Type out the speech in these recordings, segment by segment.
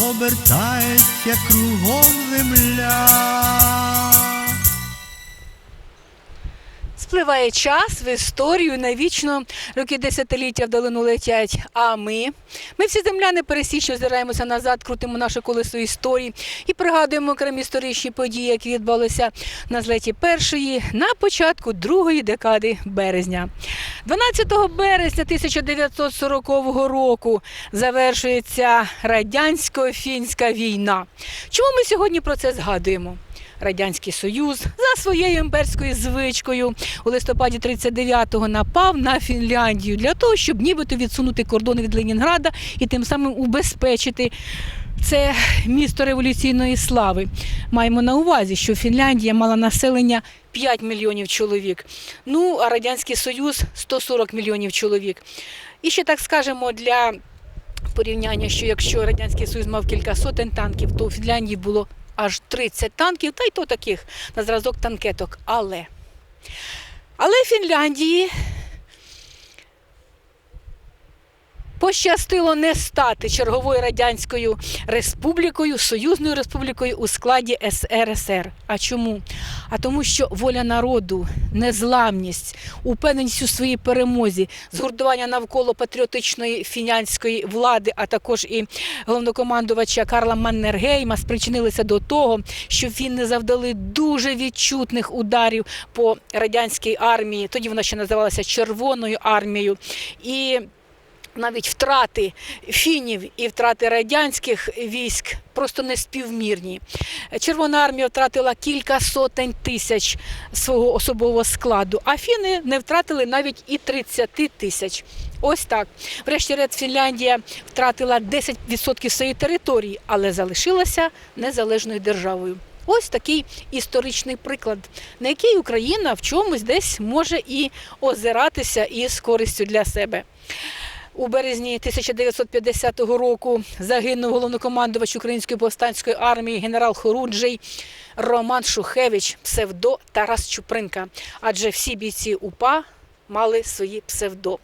обертається кругом земля. Спливає час в історію навічно, роки десятиліття вдалину летять. А ми, ми всі земляни пересічно озираємося назад, крутимо наше колесо історії і пригадуємо окремі історичні події, які відбулися на злеті першої, на початку другої декади березня. 12 березня 1940 року завершується радянсько-фінська війна. Чому ми сьогодні про це згадуємо? Радянський Союз за своєю імперською звичкою у листопаді 39-го напав на Фінляндію для того, щоб нібито відсунути кордони від Ленінграда і тим самим убезпечити це місто революційної слави. Маємо на увазі, що Фінляндія мала населення 5 мільйонів чоловік. Ну а Радянський Союз 140 мільйонів чоловік. І ще так скажемо для порівняння, що якщо Радянський Союз мав кілька сотень танків, то у Фінляндії було аж 30 танків, та й то таких на зразок танкеток. Але, але Фінляндії пощастило не стати черговою радянською республікою, союзною республікою у складі СРСР. А чому? А тому, що воля народу, незламність, упевненість у своїй перемозі, згуртування навколо патріотичної фінляндської влади, а також і головнокомандувача Карла Маннергейма спричинилися до того, що фінни завдали дуже відчутних ударів по радянській армії. Тоді вона ще називалася Червоною армією. І навіть втрати фінів і втрати радянських військ просто неспівмірні. Червона армія втратила кілька сотень тисяч свого особового складу, а фіни не втратили навіть і 30 тисяч. Ось так. Врешті-решт Фінляндія втратила 10% своєї території, але залишилася незалежною державою. Ось такий історичний приклад, на який Україна в чомусь десь може і озиратися із користю для себе. У березні 1950 року загинув головнокомандувач Української повстанської армії генерал Хоруджий Роман Шухевич, псевдо Тарас Чупринка. Адже всі бійці УПА мали свої псевдо.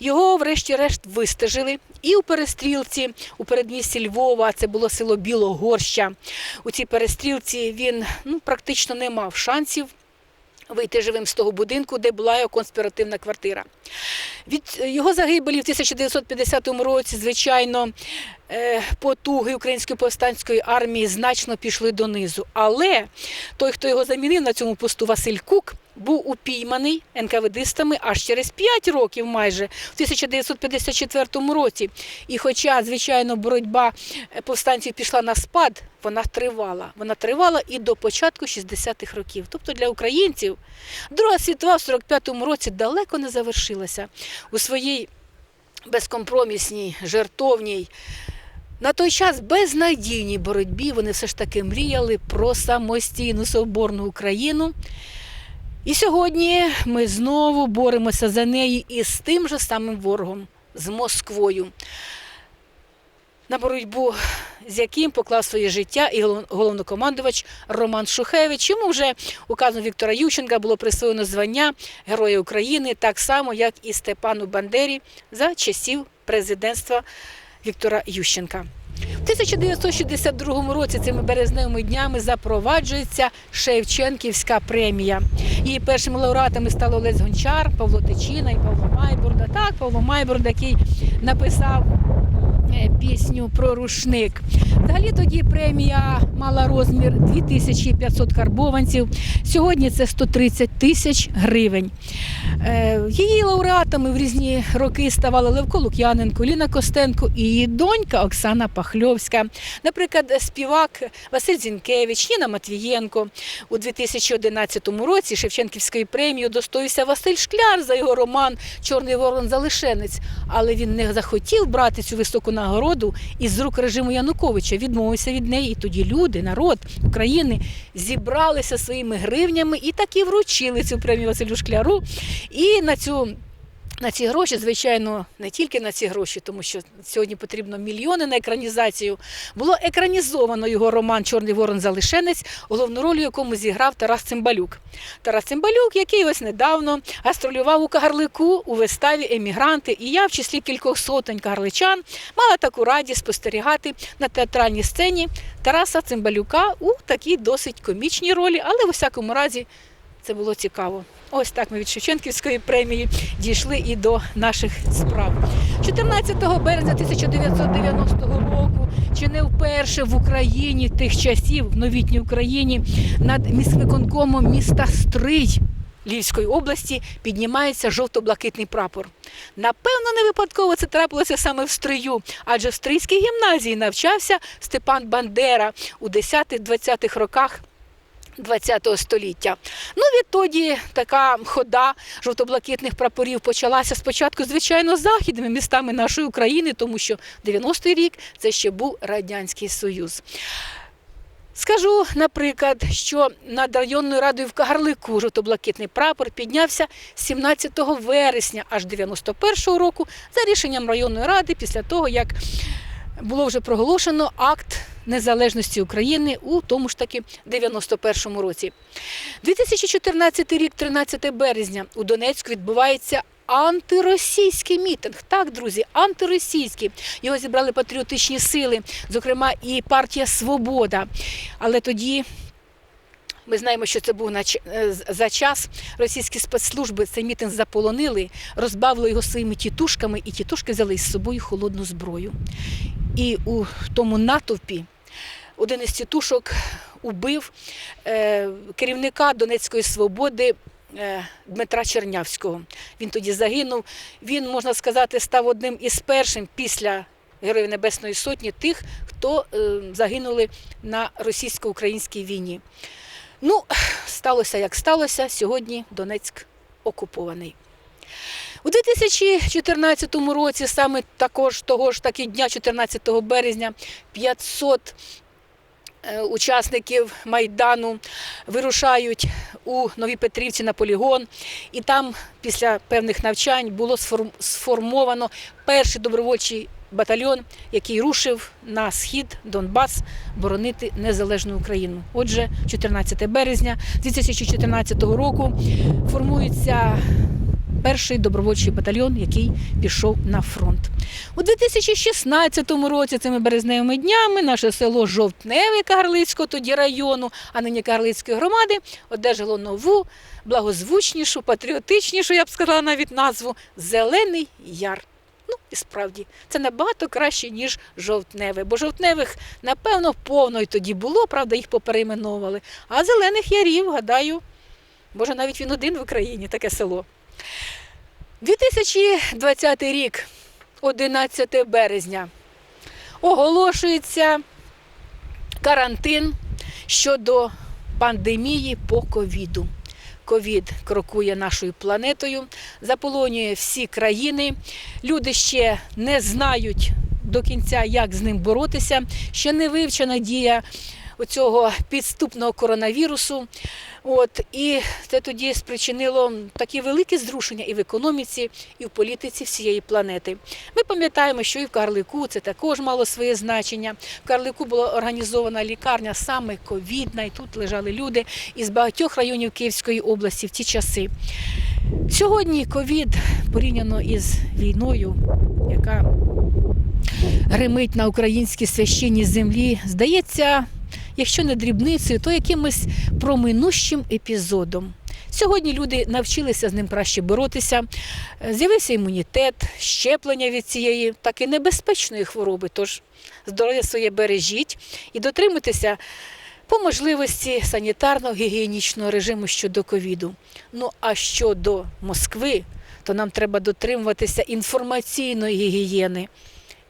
Його, врешті-решт, вистежили і у перестрілці у передмісті Львова, це було село Білогорща. У цій перестрілці він ну, практично не мав шансів вийти живим з того будинку, де була його конспіративна квартира. Від його загибелі в 1950 році, звичайно, е, потуги української повстанської армії значно пішли донизу. Але той, хто його замінив на цьому посту, Василь Кук, був упійманий НКВДистами аж через 5 років майже, в 1954 році. І хоча, звичайно, боротьба е, повстанців пішла на спад, вона тривала. Вона тривала і до початку 60-х років. Тобто для українців Друга світова в 45-му році далеко не завершилася у своїй безкомпромісній, жертовній. На той час безнадійній боротьбі вони все ж таки мріяли про самостійну соборну Україну. І сьогодні ми знову боремося за неї із тим же самим ворогом, з Москвою. На боротьбу з яким поклав своє життя і головнокомандувач Роман Шухевич. Йому вже указом Віктора Ющенка було присвоєно звання Героя України, так само, як і Степану Бандері за часів президентства Віктора Ющенка. У 1962 році цими березневими днями запроваджується Шевченківська премія. Її першими лауреатами стали Олесь Гончар, Павло Тичина і Павло Майбурда. Так, Павло Майбурда, який написав пісню про рушник. Взагалі тоді премія мала розмір 2500 карбованців. Сьогодні це 130 тисяч гривень. Е, Її лауреатами в різні роки ставали Левко Лук'яненко, Ліна Костенко і її донька Оксана Пахльовська. Наприклад, співак Василь Зінкевич, Ніна Матвієнко. У 2011 році Шевченківської премії удостоївся Василь Шкляр за його роман Чорний ворон залишенець. Але він не захотів брати цю високу нагороду із рук режиму Януковича, відмовився від неї. І тоді люди, народ України зібралися своїми гривнями і таки вручили цю премію Василю Шкляру. І на цю на ці гроші, звичайно, не тільки на ці гроші, тому що сьогодні потрібно мільйони на екранізацію. Було екранізовано його роман Чорний ворон Залишенець, головну роль у якому зіграв Тарас Цимбалюк. Тарас Цимбалюк, який ось недавно гастролював у Кагарлику у виставі Емігранти, і я, в числі кількох сотень кагарличан, мала таку радість спостерігати на театральній сцені Тараса Цимбалюка у такій досить комічній ролі, але в усякому разі це було цікаво. Ось так ми від Шевченківської премії дійшли і до наших справ. 14 березня 1990 року, чи не вперше в Україні тих часів, в новітній Україні, над міськвиконкомом міста Стрий Львівської області піднімається жовто-блакитний прапор. Напевно, не випадково це трапилося саме в Стрию, адже в Стрийській гімназії навчався Степан Бандера у 10-20-х роках ХХ століття. Ну, відтоді така хода жовто-блакитних прапорів почалася спочатку, звичайно, західними містами нашої України, тому що 90-й рік це ще був Радянський Союз. Скажу, наприклад, що над районною радою в Кагарлику жовто-блакитний прапор піднявся 17 вересня аж 91-го року за рішенням районної ради після того, як було вже проголошено акт незалежності України у тому ж таки 91-му році. 2014 рік, 13 березня, у Донецьку відбувається антиросійський мітинг. Так, друзі, антиросійський. Його зібрали патріотичні сили, зокрема і партія Свобода. Але тоді. Ми знаємо, що це був е, за час російські спецслужби цей мітинг заполонили, розбавили його своїми тітушками, і тітушки взяли із собою холодну зброю. І у тому натовпі один із тітушок убив е, керівника Донецької свободи е, Дмитра Чернявського. Він тоді загинув. Він, можна сказати, став одним із першим після Героїв Небесної Сотні тих, хто е, загинули на російсько-українській війні. Ну, сталося як сталося. Сьогодні Донецьк окупований. У 2014 році, саме також того ж таки дня, 14 березня, 500 е, учасників Майдану вирушають у Новій Петрівці на полігон, і там після певних навчань було сформ- сформовано перший добровольчий батальйон, який рушив на схід Донбас боронити незалежну Україну. Отже, 14 березня 2014 року формується перший добровольчий батальйон, який пішов на фронт. У 2016 році, цими березневими днями, наше село Жовтневе Кагарлицького, тоді району, а нині Кагарлицької громади, одержало нову, благозвучнішу, патріотичнішу, я б сказала навіть назву Зелений Яр. Ну і справді це набагато краще, ніж жовтневе, бо жовтневих, напевно, повно й тоді було, правда, їх поперейменовували. А зелених ярів, гадаю, може, навіть він один в Україні, таке село. 2020 рік, 11 березня, оголошується карантин щодо пандемії по ковіду. Ковід крокує нашою планетою, заполонює всі країни. Люди ще не знають до кінця, як з ним боротися. Ще не вивчена дія оцього підступного коронавірусу. От, і це тоді спричинило такі великі зрушення і в економіці, і в політиці всієї планети. Ми пам'ятаємо, що і в Карлику це також мало своє значення. В Карлику була організована лікарня саме ковідна, і тут лежали люди із багатьох районів Київської області в ті часи. Сьогодні ковід порівняно із війною, яка гримить на українській священній землі, здається, якщо не дрібницею, то якимось проминущим епізодом. Сьогодні люди навчилися з ним краще боротися, з'явився імунітет, щеплення від цієї таки небезпечної хвороби. Тож здоров'я своє бережіть і дотримуйтеся по можливості санітарно-гігієнічного режиму щодо ковіду. Ну а щодо Москви, то нам треба дотримуватися інформаційної гігієни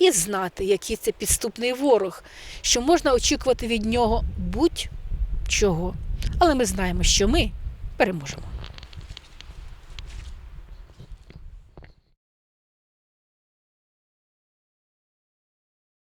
і знати, який це підступний ворог, що можна очікувати від нього будь-чого. Але ми знаємо, що ми переможемо.